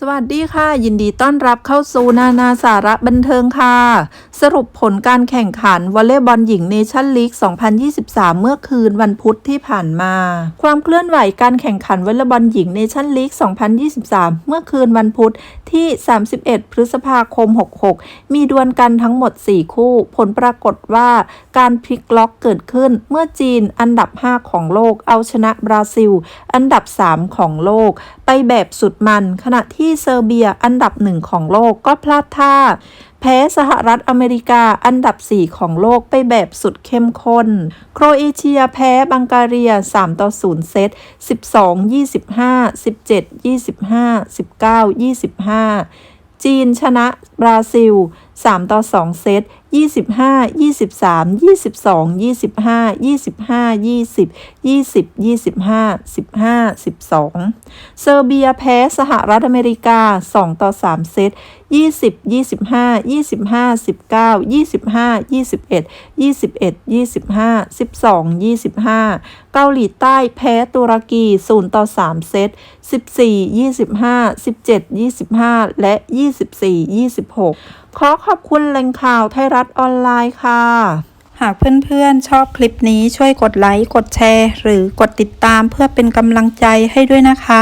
สวัสดีค่ะ ยินดีต้อนรับเข้าสู่นานาสาระบันเทิงค่ะ สรุปผลการแข่งขันวอลเลย์บอลหญิงเนชั่นลีก 2023 เมื่อคืนวันพุธที่ผ่านมา ความเคลื่อนไหวการแข่งขันวอลเลย์บอลหญิงเนชั่นลีก 2023 เมื่อคืนวันพุธที่ 31 พฤษภาคม 66 มีดวลกันทั้งหมด 4 คู่ ผลปรากฏว่าการพลิกล็อกเกิดขึ้นเมื่อจีนอันดับ 5 ของโลกเอาชนะบราซิล อันดับ 3 ของโลก ไปแบบสุดมันขณะที่เซอร์เบียอันดับหนึ่งของโลกก็พลาดท่า แพ้สหรัฐอเมริกาอันดับ 4 ของโลกไปแบบสุดเข้มข้น โครเอเชียแพ้บังการีย 3 ต่อ 0 เซต 12 25 17 25 19 25จีนชนะบราซิล 3 ต่อ 2 เซต25 23 22 25 25 20 20 25 15 12เซอร์เบียแพ้สหรัฐอเมริกา2ต่อ3เซต20 25 25 19 25 21 21 25 12 25เกาหลีใต้แพ้ตุรกี0ต่อ3เซต14 25 17 25และ24 26ขอขอบคุณแหล่งข่าวไทยรัรัฐออนไลน์ค่ะ หากเพื่อนๆชอบคลิปนี้ช่วยกดไลค์ กดแชร์ หรือกดติดตามเพื่อเป็นกำลังใจให้ด้วยนะคะ